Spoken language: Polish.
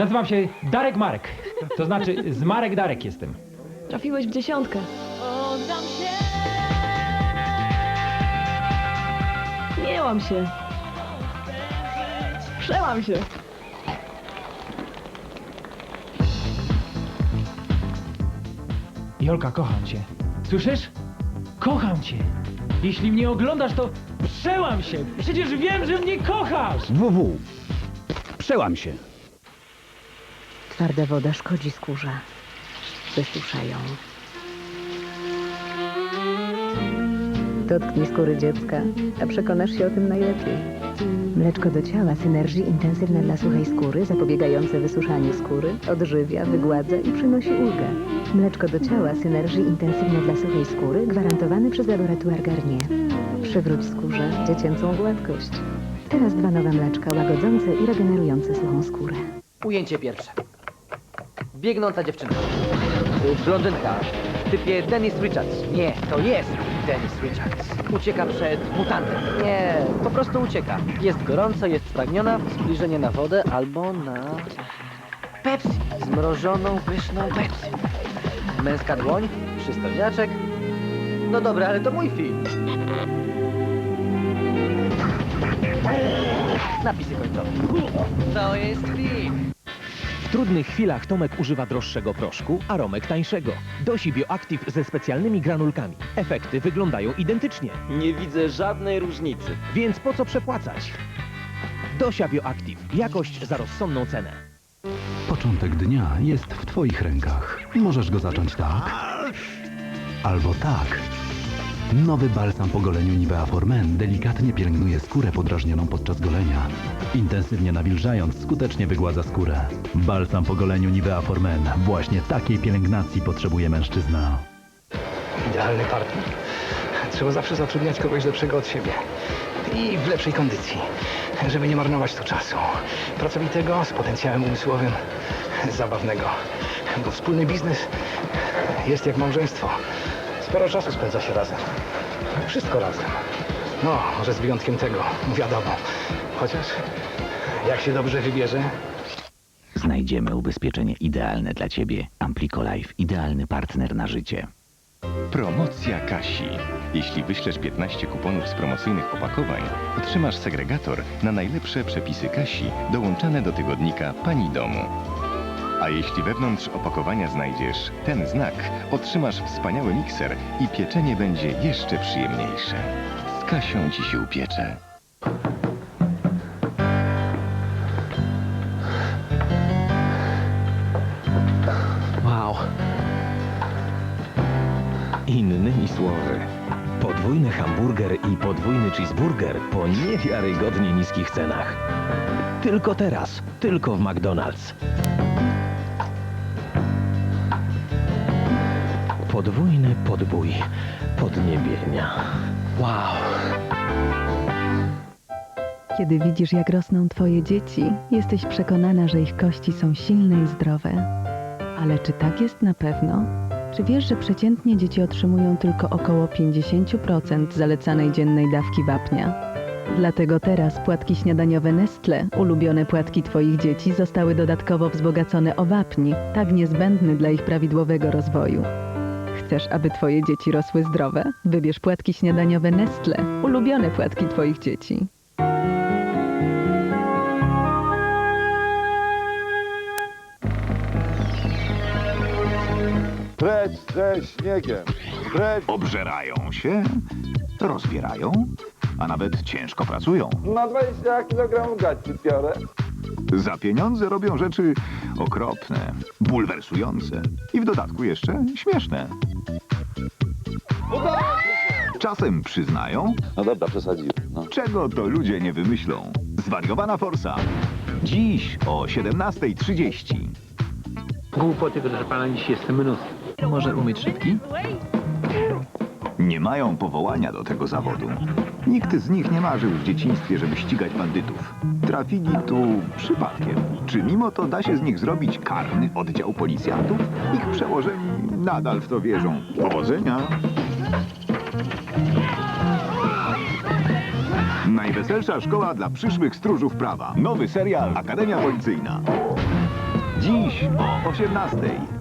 Nazywam się Darek Marek. To znaczy z Marek Darek jestem. Trafiłeś w dziesiątkę. Oddam się. Nie łam się. Przełam się. Jolka, kocham cię. Słyszysz? Kocham cię. Jeśli mnie oglądasz, to przełam się. Przecież wiem, że mnie kochasz. WW. Przełam się. Twarda woda szkodzi skórze. Wysusza ją. Dotknij skóry dziecka, a przekonasz się o tym najlepiej. Mleczko do ciała Synergy intensywne dla suchej skóry, zapobiegające wysuszaniu skóry, odżywia, wygładza i przynosi ulgę. Mleczko do ciała Synergy intensywne dla suchej skóry, gwarantowane przez laboratoire Garnier. Przywróć skórze dziecięcą gładkość. Teraz dwa nowe mleczka łagodzące i regenerujące suchą skórę. Ujęcie pierwsze. Biegnąca dziewczyna. Blondynka. W typie Dennis Richards. Nie, to jest Dennis Richards. Ucieka przed mutantem. Nie, po prostu ucieka. Jest gorąco, jest spragniona. Zbliżenie na wodę albo na... Pepsi. Zmrożoną, pyszną Pepsi. Męska dłoń, przystojniaczek. No dobra, ale to mój film. Napisy końcowe. To jest film. W trudnych chwilach Tomek używa droższego proszku, a Romek tańszego. Dosi Bioactive ze specjalnymi granulkami. Efekty wyglądają identycznie, Nie widzę żadnej różnicy. więc po co przepłacać? Dosia Bioactive. Jakość za rozsądną cenę. Początek dnia jest w Twoich rękach. Możesz go zacząć tak. Albo tak. Nowy balsam po goleniu Nivea For Men delikatnie pielęgnuje skórę podrażnioną podczas golenia. Intensywnie nawilżając, skutecznie wygładza skórę. Balsam po goleniu Nivea For Men. Właśnie takiej pielęgnacji potrzebuje mężczyzna. Idealny partner. Trzeba zawsze zatrudniać kogoś lepszego od siebie. I w lepszej kondycji, żeby nie marnować tu czasu. Pracowitego, z potencjałem umysłowym, zabawnego. Bo wspólny biznes jest jak małżeństwo. Sporo czasu spędza się razem. Wszystko razem. No, może z wyjątkiem tego, wiadomo. Chociaż jak się dobrze wybierze, Znajdziemy ubezpieczenie idealne dla Ciebie. Amplico Life. Idealny partner na życie. Promocja Kasi. Jeśli wyślesz 15 kuponów z promocyjnych opakowań, otrzymasz segregator na najlepsze przepisy Kasi dołączane do tygodnika Pani Domu. A jeśli wewnątrz opakowania znajdziesz ten znak, otrzymasz wspaniały mikser i pieczenie będzie jeszcze przyjemniejsze. Z Kasią ci się upiecze. Wow. Innymi słowy, podwójny hamburger i podwójny cheeseburger po niewiarygodnie niskich cenach. Tylko teraz, tylko w McDonald's. Podwójny podbój podniebienia. Wow. Kiedy widzisz, jak rosną Twoje dzieci, jesteś przekonana, że ich kości są silne i zdrowe. Ale czy tak jest na pewno? Czy wiesz, że przeciętnie dzieci otrzymują tylko około 50% zalecanej dziennej dawki wapnia? Dlatego teraz płatki śniadaniowe Nestle, ulubione płatki Twoich dzieci, zostały dodatkowo wzbogacone o wapń, tak niezbędny dla ich prawidłowego rozwoju. Chcesz, aby Twoje dzieci rosły zdrowe? Wybierz płatki śniadaniowe Nestle, ulubione płatki Twoich dzieci. Precz ze śniegiem. Precz. Obżerają się, rozbierają, a nawet ciężko pracują. Na 20 kg gaci biorę. Za pieniądze robią rzeczy okropne, bulwersujące i w dodatku jeszcze śmieszne. Czasem przyznają, No dobra, przesadziłem. No. czego to ludzie nie wymyślą. Zwariowana Forsa. Dziś o 17.30. Głupoty, proszę pana, dziś jestem mnóstwo. Może umieć szybki? Nie mają powołania do tego zawodu. Nikt z nich nie marzył w dzieciństwie, żeby ścigać bandytów. Trafili tu przypadkiem. Czy mimo to da się z nich zrobić karny oddział policjantów? Ich przełożeni nadal w to wierzą. Powodzenia! Najweselsza szkoła dla przyszłych stróżów prawa. Nowy serial Akademia Policyjna. Dziś o 18:00.